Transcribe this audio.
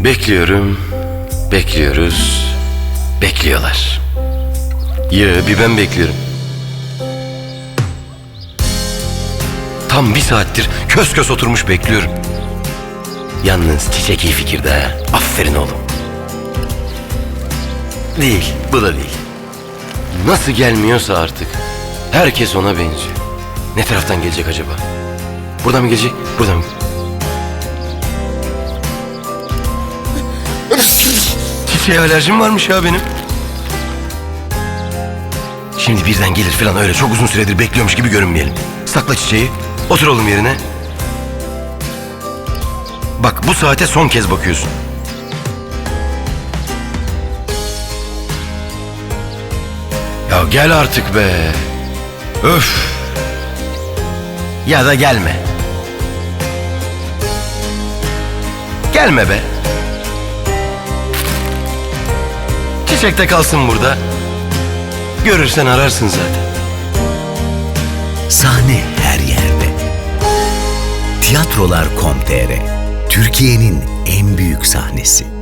Bekliyorum, bekliyoruz, bekliyorlar. Ya bir ben bekliyorum. Tam bir saattir kös kös oturmuş bekliyorum. Yalnız çiçek iyi fikirde ha. Aferin oğlum. Değil, bu da değil. Nasıl gelmiyorsa artık. Herkes ona benziyor. Ne taraftan gelecek acaba? Buradan mı gelecek? Buradan mı? Çiçeğe alerjim varmış ya benim. Şimdi birden gelir falan öyle çok uzun süredir bekliyormuş gibi görünmeyelim. Sakla çiçeği. Otur oğlum yerine. Bak bu saate son kez bakıyorsun. Ya gel artık be. Öf. Ya da gelme. Gelme be. Çiçek de kalsın burada. Görürsen ararsın zaten. Sahne her yerde. Tiyatrolar.com.tr Türkiye'nin en büyük sahnesi.